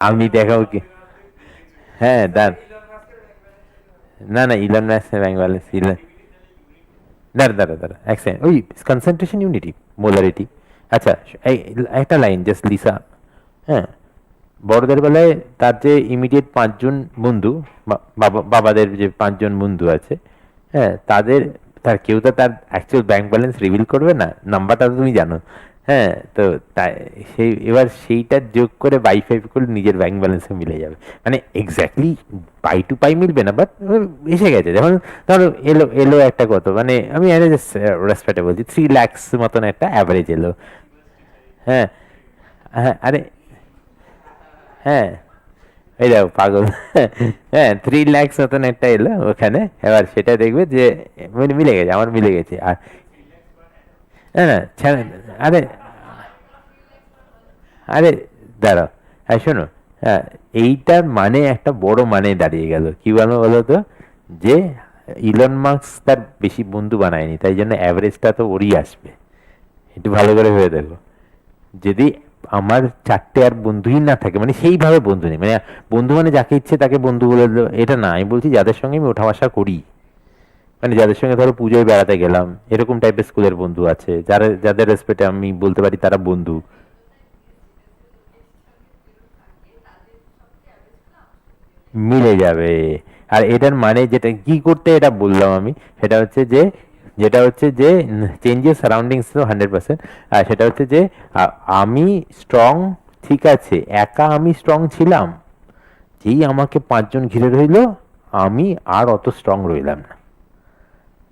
আমি দেখাবো কি? হ্যাঁ দাঁড়। না না ইলন ব্যাংক ব্যালেন্স ইলন দাঁড়া দাঁড়া দাঁড়া এক সেকেন্ড ওই কনসেন্ট্রেশন ইউনিটি মোলারিটি আচ্ছা একটা লাইন জাস্ট লিসা হ্যাঁ বড়দের বেলায় তার যে ইমিডিয়েট পাঁচজন বন্ধু বাবা, বাবাদের যে পাঁচজন বন্ধু আছে হ্যাঁ তাদের, তার কেউ তো তার অ্যাকচুয়াল ব্যাংক ব্যালেন্স রিভিল করবে না? নাম্বারটা তো তুমি জানো। হ্যাঁ তো তাই, সেই, এবার সেইটা যোগ করে বাই ফাইভ করে নিজের ব্যাংক ব্যালেন্সে মিলে যাবে। মানে এক্স্যাক্টলি পাই টু পাই মিলবে না বাট এসে গেছে। যেমন ধরো, এলো এলো একটা কত? মানে আমি রেসপেক্টে বলছি থ্রি ল্যাক্স মতন একটা অ্যাভারেজ এলো। হ্যাঁ হ্যাঁ আরে হ্যাঁ এই দেখো, পাগল। হ্যাঁ থ্রি ল্যাক্স মতন একটা এলো ওখানে। এবার সেটা দেখবে যে মানে মিলে গেছে, আমার মিলে গেছে। আর, না না আরে আরে দাঁড়াও হ্যাঁ শোনো হ্যাঁ এইটার মানে একটা বড় মানে দাঁড়িয়ে গেল। কি বলো বলো তো? যে ইলন মার্কস তার বেশি বন্ধু বানায়নি তাই জন্য অ্যাভারেজটা তো ওরই আসবে। একটু ভালো করে ভেবে দেখো। যদি আমার চারটে আর বন্ধুই না থাকে মানে সেইভাবে বন্ধু নেই মানে বন্ধু মানে যাকে ইচ্ছে তাকে বন্ধু বলে দিলো, এটা না আমি বলছি যাদের সঙ্গে আমি ওঠা বসা করি। মানে যাদের সঙ্গে ধরো পুজোয় বেড়াতে গেলাম এরকম টাইপের স্কুলের বন্ধু আছে যারা যাদের রেসপেক্টে আমি বলতে পারি তারা বন্ধু। মিলে যাবে। আর এটার মানে যেটা, কি করতে এটা বললাম আমি, সেটা হচ্ছে যে, যেটা হচ্ছে যে চেঞ্জেস সারাউন্ডিংস তো হান্ড্রেড পার্সেন্ট আর সেটা হচ্ছে যে আমি স্ট্রং ঠিক আছে, একা আমি স্ট্রং ছিলাম, যেই আমাকে পাঁচজন ঘিরে রইল, আমি আর অত স্ট্রং রইলাম না।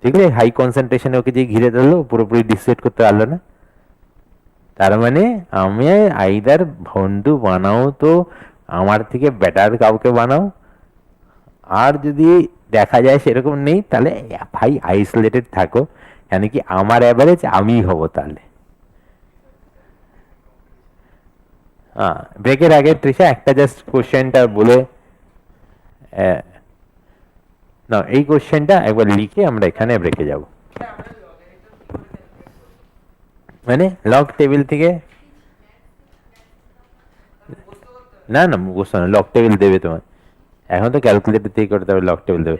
ঠিক আছে? হাই কনসেন্ট্রেশনে ওকে যে ঘিরে ধরলো পুরোপুরি ডিসেট করতে পারল না। তার মানে আমি আইদার বন্ধু বানাও তো আমার থেকে বেটার কাউকে বানাও। আর যদি দেখা যায় সেরকম নেই, তাহলে ভাই আইসোলেটেড থাকো। কেন কি আমার অ্যাভারেজ আমিই হব তাহলে। হ্যাঁ ব্রেকের আগে তৃষা, একটা জাস্ট কোশ্চেনটা বলে না, এই কোশ্চেনটা একবার লিখে আমরা এখানে ব্রেকে যাব। মানে লগ টেবিল থেকে না না, মুখস্থ না লক টেবিল দেবে তোমার এখন তো ক্যালকুলেটর থেকে করতে হবে লক টেবিল দেবে।